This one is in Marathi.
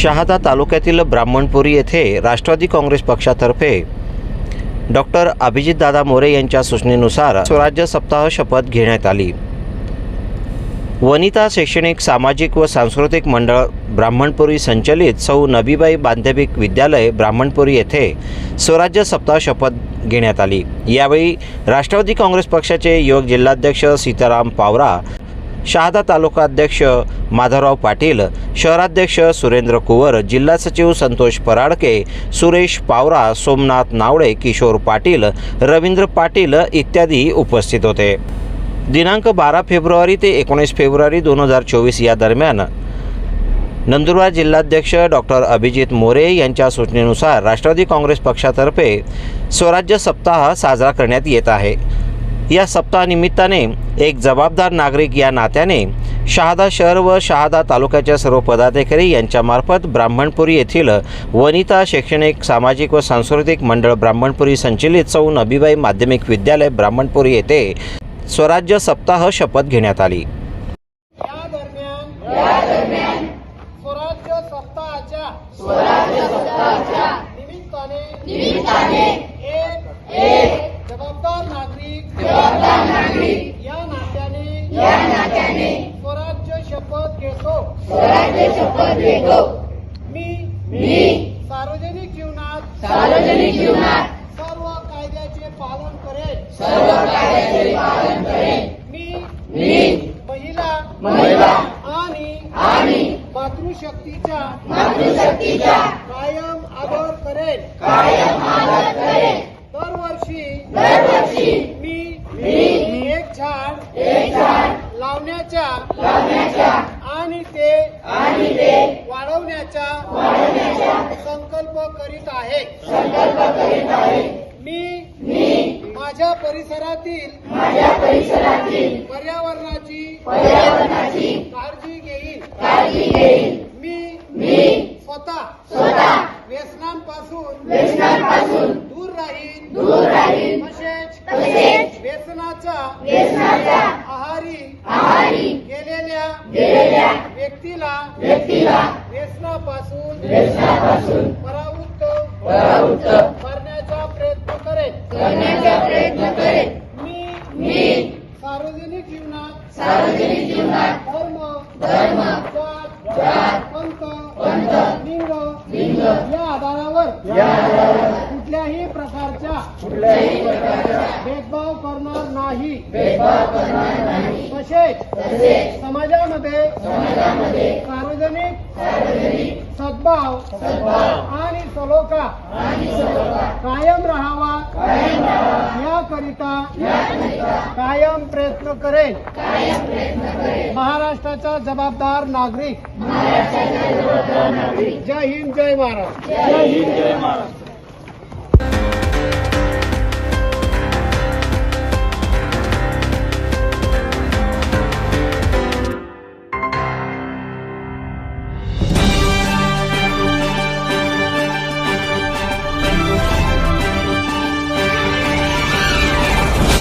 शहादा तालुक्यातील ब्राह्मणपुरी येथे राष्ट्रवादी काँग्रेस पक्षातर्फे डॉक्टर अभिजितदादा मोरे यांच्या सूचनेनुसार स्वराज्य सप्ताह शपथ घेण्यात आली. वनिता शैक्षणिक सामाजिक व सांस्कृतिक मंडळ ब्राह्मणपुरी संचलित सौ नबीबाई बांधविक विद्यालय ब्राह्मणपुरी येथे स्वराज्य सप्ताह शपथ घेण्यात आली. यावेळी राष्ट्रवादी काँग्रेस पक्षाचे युवक जिल्हाध्यक्ष सीताराम पावरा शहादा तालुकाध्यक्ष माधवराव पाटील शहराध्यक्ष सुरेंद्र कुवर जिल्हा सचिव संतोष पराडके सुरेश पावरा सोमनाथ नावडे किशोर पाटील रवींद्र पाटील इत्यादी उपस्थित होते. दिनांक बारा फेब्रुवारी ते एकोणीस फेब्रुवारी दोन हजार चोवीस या दरम्यान नंदुरबार जिल्हाध्यक्ष डॉक्टर अभिजित मोरे यांच्या सूचनेनुसार राष्ट्रवादी काँग्रेस पक्षातर्फे स्वराज्य सप्ताह साजरा करण्यात येत आहे. या सप्ताहानिमित्ताने एक जबाबदार नागरिक या नात्याने शहादा शहर व शहादा तालुक्याच्या सर्व पदाधिकारी यांच्यामार्फत ब्राह्मणपुरी येथील वनिता शैक्षणिक सामाजिक व सांस्कृतिक मंडळ ब्राह्मणपुरी संचलित सौ नबीबाई माध्यमिक विद्यालय ब्राह्मणपुरी येथे स्वराज्य सप्ताह शपथ घेण्यात आली. या दरम्यान या दरम्यान स्वराज्य सप्ताहाच्या स्वराज्य सप्ताहाच्या निमित्ताने निमित्ताने एक एक जबाबदार नागरिक नागरिक या नात्याने. या नात्याने. स्वराज्य शपथ घेतो. स्वराज्य शपथ घेतो. मी. मी. सार्वजनिक जीवनात. सार्वजनिक जीवनात. सर्व कायद्याचे पालन करेन. सर्व कायद्याचे पालन करेन. मी. मी. महिला. महिला. आणि. आणि. मातृशक्तीच्या मातृशक्तीच्या कायम आदर करेन. कायम आदर करेन दरवर्षी दरवर्षी मी मी एक झाड एक आणि ते वाढवण्याचा संकल्प करीत आहे. संकल्प करीत आहे. मी मी माझ्या परिसरातील माझ्या परिसरातील पर्यावरणाची पर्यावरणाची काळजी घेईन. काळजी घेईन. मी मी स्वतः स्वतः व्यसनांपासून व्यसनांपासून दूर राहीन. दूर राहीन. तसेच तसेच व्यसनाचा व्यसनाचा करण्याचा प्रयत्न करेन. करण्याचा प्रयत्न करेन. मी मी सार्वजनिक जीवनात सार्वजनिक जीवनात धर्म धर्म जात जात पंथ पंथ लिंग लिंग या आधारावर या आधारावर कुठल्याही प्रकारच्या कुठल्याही प्रकारचा भेदभाव करणार नाही. भेदभाव करणार नाही तसेच समाजामध्ये सार्वजनिक सद्भाव आणि सलोखा कायम राहावा कायम राहावा याकरिता कायम प्रयत्न करेन महाराष्ट्राचा जबाबदार नागरिक. महाराष्ट्राचा जबाबदार नागरिक. जय हिंद जय महाराष्ट्र. जय हिंद जय महाराष्ट्र.